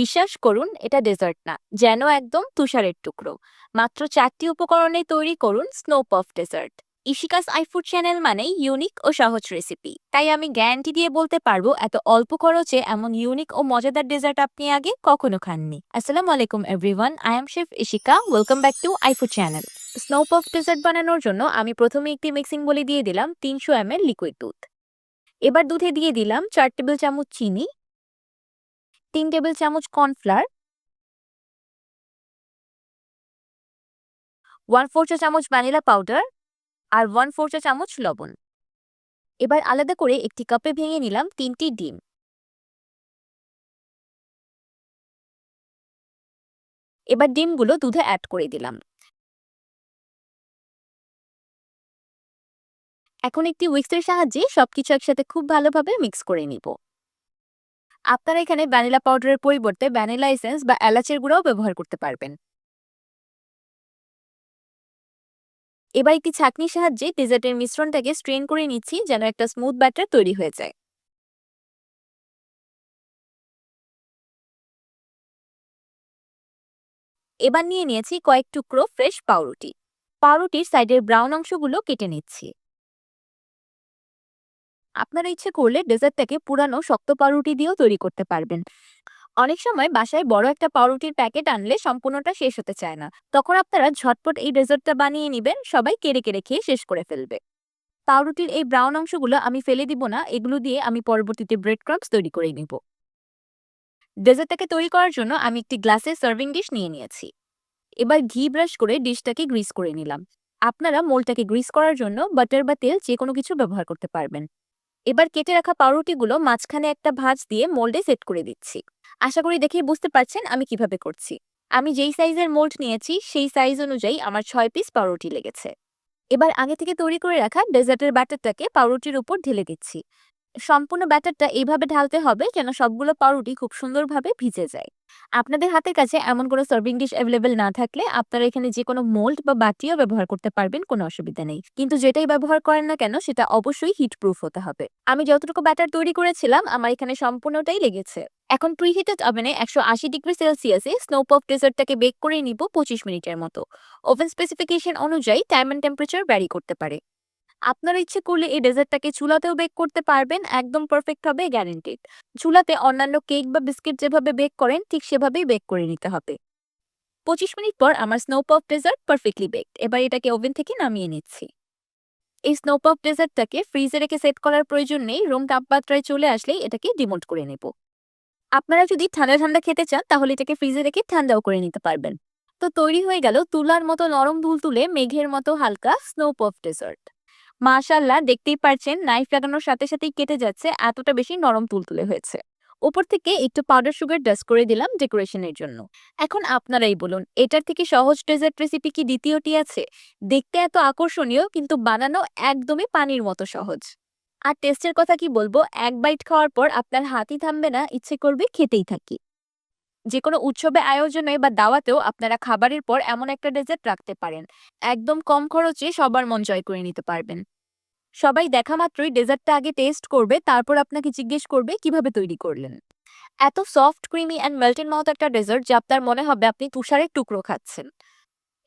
বিশ্বাস করুন, এটা ডেজার্ট না, যেন একদম তুষারের টুকরো। মাত্র চারটি উপকরণে তৈরি করুন snow puff dessert Ishika's iFood channel মানেই ইউনিক ও সহজ রেসিপি তাই আমি গ্যারান্টি দিয়ে বলতে পারব, এত অল্প খরচে এমন ইউনিক ও মজাদার ডেজার্ট আপনি আগে কখনো খাননি। আসসালামু আলাইকুম everyone I am chef Ishika welcome back to iFood channel snow puff dessert বানানোর জন্য আমি প্রথমে একটি মিক্সিং বলে দিয়ে দিলাম তিনশো এম লিকুইড দুধ। এবার দুধে দিয়ে দিলাম চার টেবিল চামচ চিনি তিন টেবিল চামচ কর্নফ্লাওয়ার ওয়ান ফোর চা চামচ ভ্যানিলা পাউডার আর ওয়ান ফোর চা চামচ লবণ। এবার আলাদা করে একটি কাপে ভেঙে নিলাম তিনটি ডিম। এবার ডিমগুলো দুধে অ্যাড করে দিলাম। এখন একটি উইক্সের সাহায্যে সবকিছু একসাথে খুব ভালোভাবে মিক্স করে নিব। আপনারা এখানে ভ্যানিলা পাউডারের পরিবর্তে ভ্যানিলা এসেন্স বা এলাচের গুঁড়াও ব্যবহার করতে পারবেন। এবার একটি ছাঁকনির সাহায্যে ডেজার্টের মিশ্রণটাকে স্ট্রেন করে নিচ্ছি যেন একটা স্মুথ ব্যাটার তৈরি হয়ে যায়। এবার নিয়ে নিয়েছি কয়েক টুকরো ফ্রেশ পাউরুটি। পাউরুটির সাইডের ব্রাউন অংশগুলো কেটে নিচ্ছি। আপনারা ইচ্ছে করলে ডেজার্টটাকে পুরানো, শক্ত পাউরুটি দিয়েও তৈরি করতে পারবেন। অনেক সময় বাসায় বড় একটা পাউরুটির প্যাকেট আনলে সম্পূর্ণটা শেষ হতে চায় না। তখন আপনারা ঝটপট এই ডেজার্টটা বানিয়ে নেবেন, সবাই কেড়ে কেড়ে খেয়ে শেষ করে ফেলবে। পাউরুটির এই ব্রাউন অংশগুলো আমি ফেলে দিব না, এগুলো দিয়ে আমি পরবর্তীতে ব্রেড ক্রাম্পস তৈরি করে নিব। ডেজার্টটাকে তৈরি করার জন্য আমি একটি গ্লাসে সার্ভিং ডিশ নিয়ে নিয়েছি। এবার ঘি ব্রাশ করে ডিশটাকে গ্রিস করে নিলাম। আপনারা মোলটাকে গ্রিস করার জন্য বাটার বা তেল যে কোনো কিছু ব্যবহার করতে পারবেন। এবার কেটে রাখা পাউরুটিগুলো মাঝখানে একটা ভাঁজ দিয়ে মোল্ডে সেট করে দিচ্ছি। আশা করি দেখে বুঝতে পারছেন আমি কীভাবে করছি। আমি যেই সাইজের মোল্ড নিয়েছি, সেই সাইজ অনুযায়ী আমার ছয় পিস পাউরুটি লেগেছে। এবার আগে থেকে তৈরি করে রাখা ডেজার্টের ব্যাটারটাকে পাউরুটির উপর ঢেলে দিচ্ছি। সম্পূর্ণ ব্যাটারটা এইভাবে ঢালতে হবে যেন সবগুলো পাউরুটি খুব সুন্দরভাবে ভিজে যায়। আপনাদের হাতের কাছে এমন কোনো সার্ভিং ডিশ অ্যাভেলেবেল না থাকলে আপনারা এখানে যে কোনো মোল্ড বা বাটিও ব্যবহার করতে পারবেন, কোনো অসুবিধা নেই। কিন্তু যেটাই ব্যবহার করেন না কেন সেটা অবশ্যই হিট প্রুফ হতে হবে। আমি যতটুকু ব্যাটার তৈরি করেছিলাম, আমার এখানে সম্পূর্ণটাই লেগেছে। এখন প্রিহিটেড ওভেনে একশো আশি ডিগ্রি সেলসিয়াসে স্নো পফ ডেজার্টটাকে বেক করে নিব পঁচিশ মিনিটের মতো। ওভেন স্পেসিফিকেশন অনুযায়ী টাইম অ্যান্ড টেম্পারেচার ভ্যারি করতে পারে। আপনারা ইচ্ছে করলে এই ডেজার্টটাকে চুলাতেও বেক করতে পারবেন, একদম পারফেক্ট হবে গ্যারেন্টিড চুলাতে অন্যান্য কেক বা বিস্কিট যেভাবে বেক করেন, ঠিক সেভাবেই বেক করে নিতে হবে। পঁচিশ মিনিট পর আমার snow puff dessert perfectly baked এবার এটাকে ওভেন থেকে নামিয়ে নিচ্ছি। এই স্নো পফ ডেজার্টটাকে ফ্রিজে রেখে সেট করার প্রয়োজন নেই রুম তাপমাত্রায় চলে আসলেই এটাকে ডিমোল্ড করে নেব। আপনারা যদি ঠান্ডা ঠান্ডা খেতে চান, তাহলে এটাকে ফ্রিজে রেখে ঠান্ডাও করে নিতে পারবেন। তো তৈরি হয়ে গেল তুলার মতো নরম ধুল তুলে মেঘের মতো হালকা স্নো পফ ডেজার্ট মাশাল্লাহ, দেখতেই পারছেন। নাইফ লাগানোর সাথে সাথেই কেটে যাচ্ছে। এতটা বেশি নরম তুলতুলে হয়েছে। ওপর থেকে একটু পাউডার সুগার ডাস্ট করে দিলাম ডেকোরেশনের জন্য। এখন আপনারাই বলুন, এটার থেকে সহজ ডেজার্ট রেসিপি কি দ্বিতীয়টি আছে? দেখতে এত আকর্ষণীয়, কিন্তু বানানো একদমই পানির মতো সহজ। আর টেস্টের কথা কি বলব? এক বাইট খাওয়ার পর আপনার হাতই থামবে না, ইচ্ছে করবে খেতেই থাকি। যে কোনো উৎসবে, আয়োজনে বা দাওয়াতেও আপনারা খাবারের পর এমন একটা ডেজার্ট রাখতে পারেন। একদম কম খরচে সবার মন জয় করে নিতে পারবেন। সবাই দেখা মাত্রই ডেজার্টটা আগে টেস্ট করবে, তারপর আপনাকে জিজ্ঞেস করবে কীভাবে তৈরি করলেন। এত soft creamy and melt in mouth একটা ডেজার্ট যে আপনার মনে হবে আপনি তুষারের টুকরো খাচ্ছেন।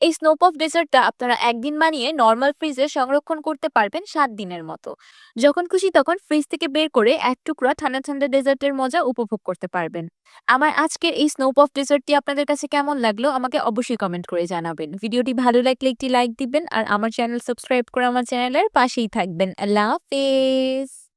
এই স্নোপফ ডেজার্টটা আপনারা একদিন বানিয়ে নর্মাল ফ্রিজে সংরক্ষণ করতে পারবেন সাত দিনের মতো। যখন খুশি তখন ফ্রিজ থেকে বের করে এক টুকরা ঠান্ডা ঠান্ডা ডেজার্টের মজা উপভোগ করতে পারবেন। আমার আজকের এই স্নোপফ ডেজার্টটি আপনাদের কাছে কেমন লাগল আমাকে অবশ্যই কমেন্ট করে জানাবেন। ভিডিওটি ভালো লাগলে একটি লাইক দিবেন আর আমার চ্যানেল সাবস্ক্রাইব করে আমার চ্যানেলের পাশেই থাকবেন। আল্লাহ হাফেজ!